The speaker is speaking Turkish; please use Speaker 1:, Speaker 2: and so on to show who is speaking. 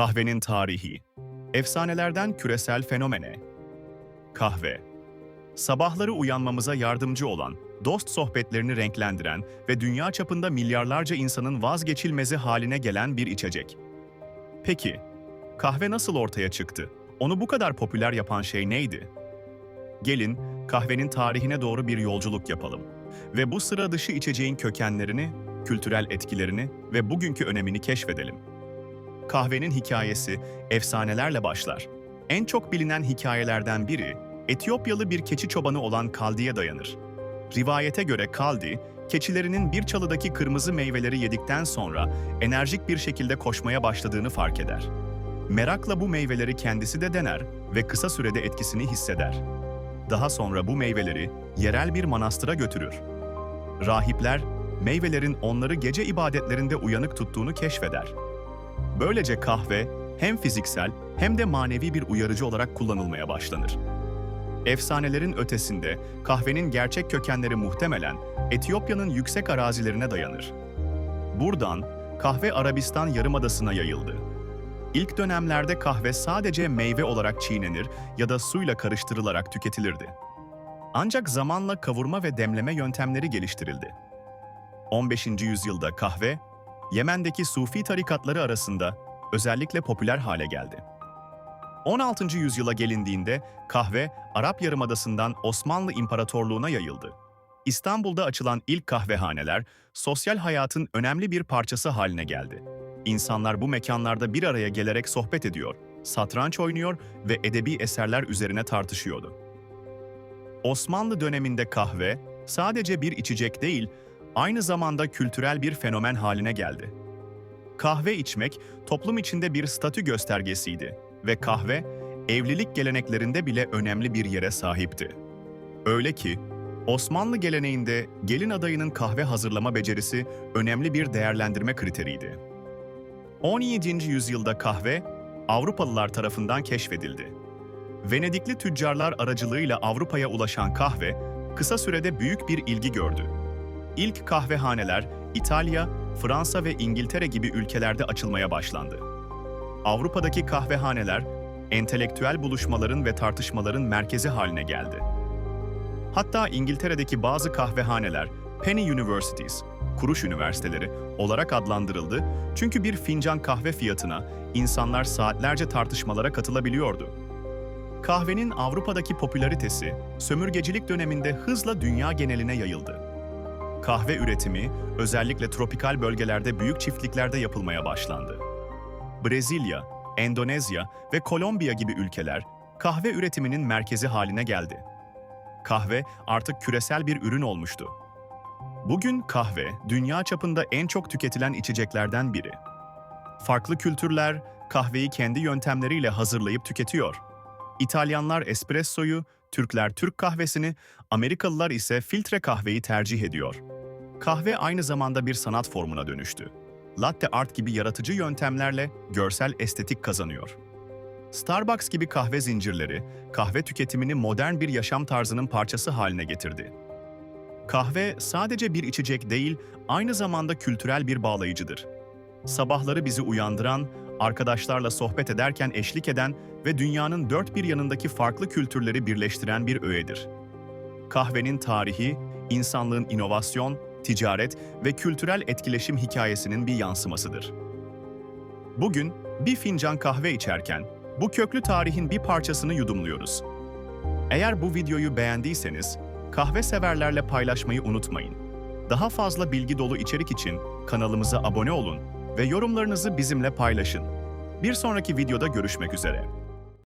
Speaker 1: Kahvenin tarihi. Efsanelerden küresel fenomene. Kahve. Sabahları uyanmamıza yardımcı olan, dost sohbetlerini renklendiren ve dünya çapında milyarlarca insanın vazgeçilmezi haline gelen bir içecek. Peki, kahve nasıl ortaya çıktı? Onu bu kadar popüler yapan şey neydi? Gelin, kahvenin tarihine doğru bir yolculuk yapalım ve bu sıra dışı içeceğin kökenlerini, kültürel etkilerini ve bugünkü önemini keşfedelim. Kahvenin hikayesi efsanelerle başlar. En çok bilinen hikayelerden biri, Etiyopyalı bir keçi çobanı olan Kaldi'ye dayanır. Rivayete göre Kaldi, keçilerinin bir çalıdaki kırmızı meyveleri yedikten sonra enerjik bir şekilde koşmaya başladığını fark eder. Merakla bu meyveleri kendisi de dener ve kısa sürede etkisini hisseder. Daha sonra bu meyveleri yerel bir manastıra götürür. Rahipler, meyvelerin onları gece ibadetlerinde uyanık tuttuğunu keşfeder. Böylece kahve hem fiziksel hem de manevi bir uyarıcı olarak kullanılmaya başlanır. Efsanelerin ötesinde kahvenin gerçek kökenleri muhtemelen Etiyopya'nın yüksek arazilerine dayanır. Buradan kahve Arabistan yarımadasına yayıldı. İlk dönemlerde kahve sadece meyve olarak çiğnenir ya da suyla karıştırılarak tüketilirdi. Ancak zamanla kavurma ve demleme yöntemleri geliştirildi. 15. yüzyılda kahve, Yemen'deki Sufi tarikatları arasında özellikle popüler hale geldi. 16. yüzyıla gelindiğinde kahve Arap Yarımadası'ndan Osmanlı İmparatorluğu'na yayıldı. İstanbul'da açılan ilk kahvehaneler sosyal hayatın önemli bir parçası haline geldi. İnsanlar bu mekanlarda bir araya gelerek sohbet ediyor, satranç oynuyor ve edebi eserler üzerine tartışıyordu. Osmanlı döneminde kahve sadece bir içecek değil, aynı zamanda kültürel bir fenomen haline geldi. Kahve içmek toplum içinde bir statü göstergesiydi ve kahve evlilik geleneklerinde bile önemli bir yere sahipti. Öyle ki Osmanlı geleneğinde gelin adayının kahve hazırlama becerisi önemli bir değerlendirme kriteriydi. 17. yüzyılda kahve Avrupalılar tarafından keşfedildi. Venedikli tüccarlar aracılığıyla Avrupa'ya ulaşan kahve kısa sürede büyük bir ilgi gördü. İlk kahvehaneler İtalya, Fransa ve İngiltere gibi ülkelerde açılmaya başlandı. Avrupa'daki kahvehaneler entelektüel buluşmaların ve tartışmaların merkezi haline geldi. Hatta İngiltere'deki bazı kahvehaneler Penny Universities, kuruş üniversiteleri olarak adlandırıldı çünkü bir fincan kahve fiyatına insanlar saatlerce tartışmalara katılabiliyordu. Kahvenin Avrupa'daki popülaritesi sömürgecilik döneminde hızla dünya geneline yayıldı. Kahve üretimi özellikle tropikal bölgelerde büyük çiftliklerde yapılmaya başlandı. Brezilya, Endonezya ve Kolombiya gibi ülkeler kahve üretiminin merkezi haline geldi. Kahve artık küresel bir ürün olmuştu. Bugün kahve dünya çapında en çok tüketilen içeceklerden biri. Farklı kültürler kahveyi kendi yöntemleriyle hazırlayıp tüketiyor. İtalyanlar espressoyu, Türkler Türk kahvesini, Amerikalılar ise filtre kahveyi tercih ediyor. Kahve aynı zamanda bir sanat formuna dönüştü. Latte art gibi yaratıcı yöntemlerle görsel estetik kazanıyor. Starbucks gibi kahve zincirleri, kahve tüketimini modern bir yaşam tarzının parçası haline getirdi. Kahve sadece bir içecek değil, aynı zamanda kültürel bir bağlayıcıdır. Sabahları bizi uyandıran, arkadaşlarla sohbet ederken eşlik eden ve dünyanın dört bir yanındaki farklı kültürleri birleştiren bir öğedir. Kahvenin tarihi, insanlığın inovasyon, ticaret ve kültürel etkileşim hikayesinin bir yansımasıdır. Bugün bir fincan kahve içerken bu köklü tarihin bir parçasını yudumluyoruz. Eğer bu videoyu beğendiyseniz kahve severlerle paylaşmayı unutmayın. Daha fazla bilgi dolu içerik için kanalımıza abone olun ve yorumlarınızı bizimle paylaşın. Bir sonraki videoda görüşmek üzere.